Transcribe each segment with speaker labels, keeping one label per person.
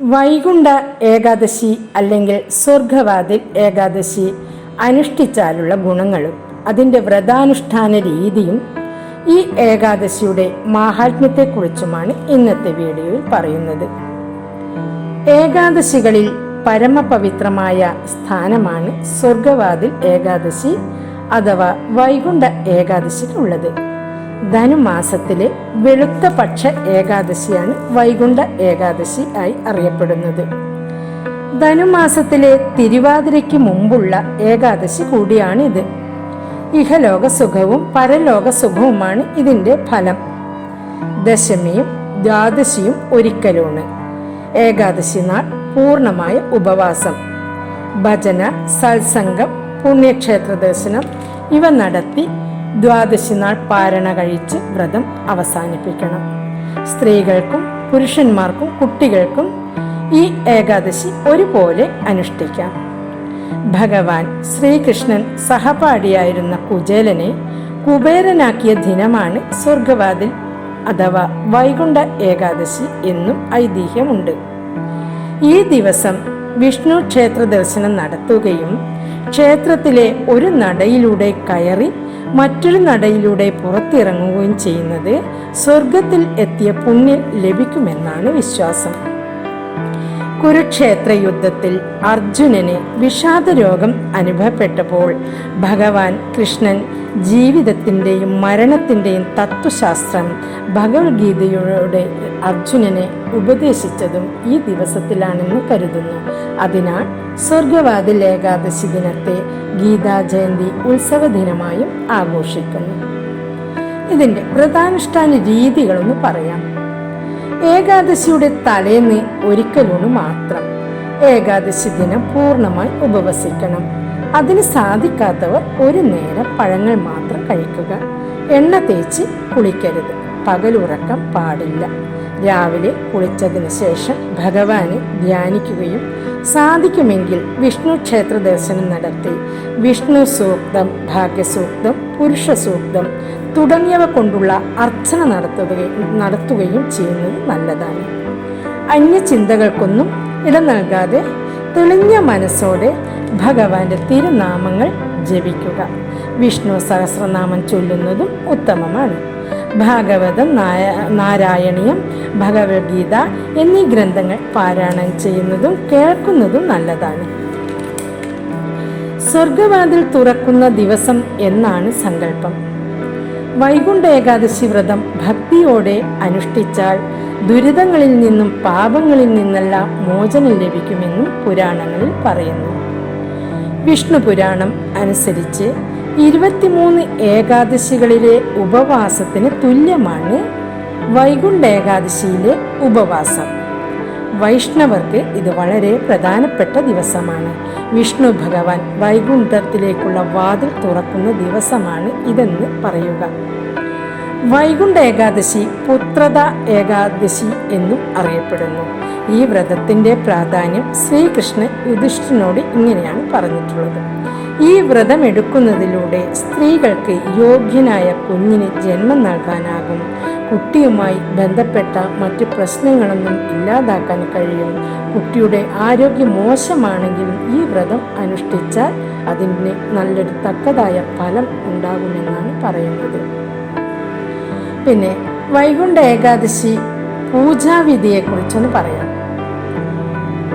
Speaker 1: വൈകുണ്ഠ ഏകാദശി അല്ലെങ്കിൽ സ്വർഗവാതിൽ ഏകാദശി അനുഷ്ഠിച്ചാലുള്ള ഗുണങ്ങളും അതിന്റെ വ്രതാനുഷ്ഠാന രീതിയും ഈ ഏകാദശിയുടെ മാഹാത്മ്യത്തെക്കുറിച്ചുമാണ് ഇന്നത്തെ വീഡിയോയിൽ പറയുന്നത്. ഏകാദശികളിൽ പരമപവിത്രമായ സ്ഥാനമാണ് സ്വർഗവാതിൽ ഏകാദശി അഥവാ വൈകുണ്ഠ ഏകാദശിക്കുള്ളത് ധനുമാസത്തിലെ വെളുത്ത പക്ഷ ഏകാദശിയാണ് വൈകുണ്ഠ ഏകാദശി ആയി അറിയപ്പെടുന്നത്. ധനുമാസത്തിലെ തിരുവാതിരയ്ക്ക് മുമ്പുള്ള ഏകാദശി കൂടിയാണിത്. ഇഹലോക സുഖവും പരലോക സുഖവുമാണ് ഇതിന്റെ ഫലം. ദശമിയും ദ്വാദശിയും ഒരിക്കലുമാണ്. ഏകാദശി നാൾ പൂർണമായ ഉപവാസം. ഭജന സത്സംഗം പുണ്യക്ഷേത്ര ദർശനം ഇവ നടത്തി ദ്വാദശി നാൾ പാരണ കഴിച്ച് വ്രതം അവസാനിപ്പിക്കണം. സ്ത്രീകൾക്കും പുരുഷന്മാർക്കും കുട്ടികൾക്കും ഈ ഏകാദശി ഒരുപോലെ അനുഷ്ഠിക്കാം. ഭഗവാൻ ശ്രീകൃഷ്ണൻ സഹപാഠിയായിരുന്ന കുചേലനെ കുബേരനാക്കിയ ദിനമാണ് സ്വർഗവാതിൽ അഥവാ വൈകുണ്ഠ ഏകാദശി എന്നും ഐതിഹ്യമുണ്ട്. ഈ ദിവസം വിഷ്ണു ക്ഷേത്ര ദർശനം നടത്തുകയും ക്ഷേത്രത്തിലെ ഒരു നടയിലൂടെ കയറി മറ്റൊരു നടയിലൂടെ പുറത്തിറങ്ങുകയും ചെയ്യുന്നത് സ്വർഗത്തിൽ എത്തിയ പുണ്യം ലഭിക്കുമെന്നാണ് വിശ്വാസം. കുരുക്ഷേത്ര യുദ്ധത്തിൽ അർജുനന് വിഷാദരോഗം അനുഭവപ്പെട്ടപ്പോൾ ഭഗവാൻ കൃഷ്ണൻ ജീവിതത്തിന്റെയും മരണത്തിന്റെയും തത്വശാസ്ത്രം ഭഗവത്ഗീതയോടെ അർജുനനെ ഉപദേശിച്ചതും ഈ ദിവസത്തിലാണെന്ന് കരുതുന്നു. അതിനാൽ സ്വർഗവാതിൽ ഏകാദശി ദിനത്തെ ഗീതാ ജയന്തി ഉത്സവ ദിനമായും ആഘോഷിക്കുന്നു. ഇതിന്റെ വ്രതാനുഷ്ഠാന രീതികളൊന്ന് പറയാം. ഏകാദശിയുടെ തലേന്ന് ഒരിക്കലൂണ് മാത്രം. ഏകാദശി ദിനം പൂർണമായി ഉപവസിക്കണം. അതിന് സാധിക്കാത്തവർ ഒരു നേരം പഴങ്ങൾ മാത്രം കഴിക്കുക. എണ്ണ തേച്ച് കുളിക്കരുത്. പകലുറക്കം പാടില്ല. രാവിലെ കുളിച്ചതിന് ശേഷം ഭഗവാനെ ധ്യാനിക്കുകയും സാധിക്കുമെങ്കിൽ വിഷ്ണു ക്ഷേത്ര ദർശനം നടത്തി. വിഷ്ണു സൂക്തം ഭാഗ്യസൂക്തം പുരുഷ സൂക്തം തുടങ്ങിയവ കൊണ്ടുള്ള അർച്ചന നടത്തുകയും നടത്തുകയും ചെയ്യുന്നത് നല്ലതാണ്. അന്യചിന്തകൾക്കൊന്നും ഇടം നൽകാതെ തെളിഞ്ഞ മനസ്സോടെ ഭഗവാന്റെ തിരുനാമങ്ങൾ ജപിക്കുക. വിഷ്ണു സഹസ്രനാമം ചൊല്ലുന്നതും ഉത്തമമാണ്. ഭാഗവതം നാരായണീയം ഭഗവത്ഗീത എന്നീ ഗ്രന്ഥങ്ങൾ പാരായണം ചെയ്യുന്നതും കേൾക്കുന്നതും നല്ലതാണ്. സ്വർഗവാതിൽ തുറക്കുന്ന ദിവസം എന്നാണ് സങ്കല്പം. വൈകുണ്ഠ ഏകാദശി വ്രതം ഭക്തിയോടെ അനുഷ്ഠിച്ചാൽ ദുരിതങ്ങളിൽ നിന്നും പാപങ്ങളിൽ നിന്നെല്ലാം മോചനം ലഭിക്കുമെന്നും പുരാണങ്ങളിൽ പറയുന്നു. വിഷ്ണു പുരാണം അനുസരിച്ച് ഇരുപത്തിമൂന്ന് ഏകാദശികളിലെ ഉപവാസത്തിന് തുല്യമാണ് വൈകുണ്ഠ ഏകാദശിയിലെ ഉപവാസം. വൈഷ്ണവർക്ക് ഇത് വളരെ പ്രധാനപ്പെട്ട ദിവസമാണ്. വിഷ്ണു ഭഗവാൻ വൈകുണ്ഠത്തിലേക്കുള്ള വാതിൽ തുറക്കുന്ന ദിവസമാണ് ഇതെന്ന് പറയുക. വൈകുണ്ഠ ഏകാദശി പുത്രത ഏകാദശി എന്നും അറിയപ്പെടുന്നു. ഈ വ്രതത്തിന്റെ പ്രാധാന്യം ശ്രീകൃഷ്ണൻ യുധിഷ്ഠിനോട് ഇങ്ങനെയാണ് പറഞ്ഞിട്ടുള്ളത്. ഈ വ്രതം എടുക്കുന്നതിലൂടെ സ്ത്രീകൾക്ക് യോഗ്യനായ കുഞ്ഞിന് ജന്മം നൽകാനാകും. കുട്ടിയുമായി ബന്ധപ്പെട്ട മറ്റ് പ്രശ്നങ്ങളൊന്നും ഇല്ലാതാക്കാൻ കഴിയും. കുട്ടിയുടെ ആരോഗ്യം മോശമാണെങ്കിലും ഈ വ്രതം അനുഷ്ഠിച്ചാൽ അതിന് നല്ലൊരു തക്കതായ ഫലം ഉണ്ടാകുമെന്നാണ് പറയുന്നത്. പിന്നെ വൈകുണ്ഠ ഏകാദശി പൂജാവിധിയെക്കുറിച്ചൊന്ന് പറയാം.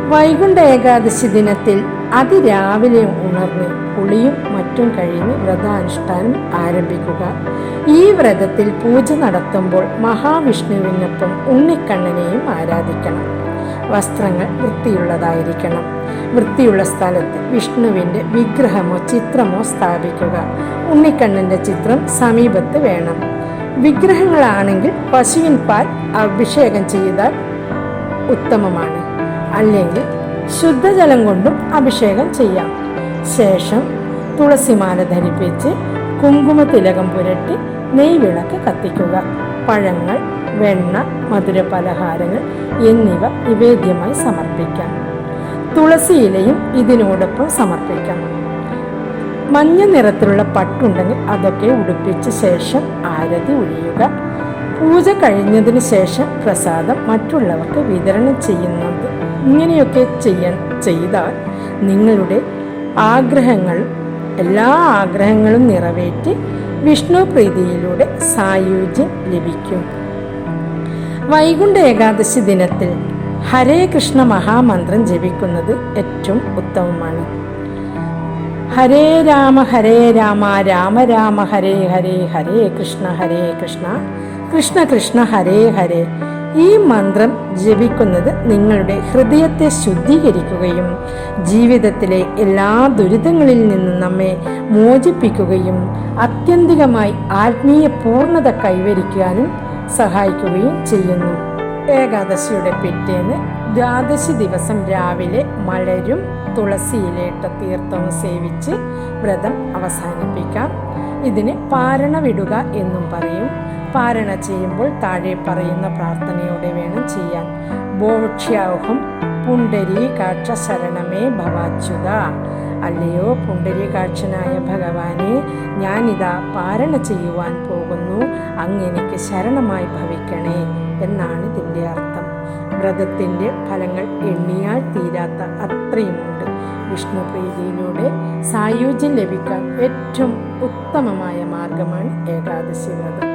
Speaker 1: വൈകുണ്ഠ ഏകാദശി ദിനത്തിൽ അതിരാവിലെ ഉണർന്ന് കുളിയും മറ്റും കഴിഞ്ഞ് വ്രതാനുഷ്ഠാനം ആരംഭിക്കുക. ഈ വ്രതത്തിൽ പൂജ നടത്തുമ്പോൾ മഹാവിഷ്ണുവിനൊപ്പം ഉണ്ണിക്കണ്ണനെയും ആരാധിക്കണം. വസ്ത്രങ്ങൾ വൃത്തിയുള്ളതായിരിക്കണം. വൃത്തിയുള്ള സ്ഥലത്ത് വിഷ്ണുവിന്റെ വിഗ്രഹമോ ചിത്രമോ സ്ഥാപിക്കുക. ഉണ്ണിക്കണ്ണന്റെ ചിത്രം സമീപത്ത് വേണം. വിഗ്രഹങ്ങളാണെങ്കിൽ പശുവിൻ പാൽ അഭിഷേകം ചെയ്താൽ ഉത്തമമാണ്. അല്ലെങ്കിൽ ശുദ്ധജലം കൊണ്ടും അഭിഷേകം ചെയ്യാം. ശേഷം തുളസിമാല ധരിപ്പിച്ച് കുങ്കുമ തിലകം പുരട്ടി നെയ്വിളക്ക് കത്തിക്കുക. പഴങ്ങൾ വെണ്ണ മധുര പലഹാരങ്ങൾ എന്നിവ നിവേദ്യമായി സമർപ്പിക്കാം. തുളസി ഇലയും ഇതിനോടൊപ്പം സമർപ്പിക്കാം. മഞ്ഞ നിറത്തിലുള്ള പട്ടുണ്ടെങ്കിൽ അതൊക്കെ ഉടുപ്പിച്ച ശേഷം ആരതി ഒഴിയുക. പൂജ കഴിഞ്ഞതിന് ശേഷം പ്രസാദം മറ്റുള്ളവർക്ക് വിതരണം ചെയ്യുന്നത് ഇങ്ങനെയൊക്കെ ചെയ്യാൻ ചെയ്താൽ നിങ്ങളുടെ ആഗ്രഹങ്ങൾ എല്ലാ ആഗ്രഹങ്ങളും നിറവേറ്റി വിഷ്ണു പ്രീതിയിലൂടെ സായുജ്യം ലഭിക്കും. വൈകുണ്ഠ ഏകാദശി ദിനത്തിൽ ഹരേ കൃഷ്ണ മഹാമന്ത്രം ജപിക്കുന്നത് ഏറ്റവും ഉത്തമമാണ്. ഹരേ രാമ ഹരേ രാമ രാമ രാമ ഹരേ ഹരേ ഹരേ കൃഷ്ണ ഹരേ കൃഷ്ണ കൃഷ്ണ കൃഷ്ണ ഹരേ ഹരേ. ഈ മന്ത്രം ജപിക്കുന്നത് നിങ്ങളുടെ ഹൃദയത്തെ ശുദ്ധീകരിക്കുകയും ജീവിതത്തിലെ എല്ലാ ദുരിതങ്ങളിൽ നിന്നും നമ്മെ മോചിപ്പിക്കുകയും അത്യന്തികമായി ആത്മീയ പൂർണത കൈവരിക്കാനും സഹായിക്കുകയും ചെയ്യുന്നു. ഏകാദശിയുടെ പിറ്റേന്ന് ദ്വാദശി ദിവസം രാവിലെ മലരും തുളസിയിലേട്ട തീർത്ഥവും സേവിച്ച് വ്രതം അവസാനിപ്പിക്കാം. ഇതിന് പാരണ വിടുക എന്നും പറയും. പാരണ ചെയ്യുമ്പോൾ താഴെ പറയുന്ന പ്രാർത്ഥനയോടെ വേണം ചെയ്യാൻ. ബോക്ഷ്യാഹും പുണ്ടരീകാക്ഷ ശരണമേ ഭവാച്യുത. അല്ലയോ പുണ്ടരീകാക്ഷനായ ഭഗവാനെ ഞാനിതാ പാരണ ചെയ്യുവാൻ പോകുന്നു. അങ്ങെനിക്ക് ശരണമായി ഭവിക്കണേ എന്നാണ് ഇതിന്റെ അർത്ഥം. വ്രതത്തിന്റെ ഫലങ്ങൾ എണ്ണിയാൽ തീരാത്ത അത്രയുമുണ്ട്. വിഷ്ണു പ്രീതിയിലൂടെ സായുജ്യം ലഭിക്കാൻ ഏറ്റവും ഉത്തമമായ മാർഗമാണ് ഏകാദശി വ്രതം.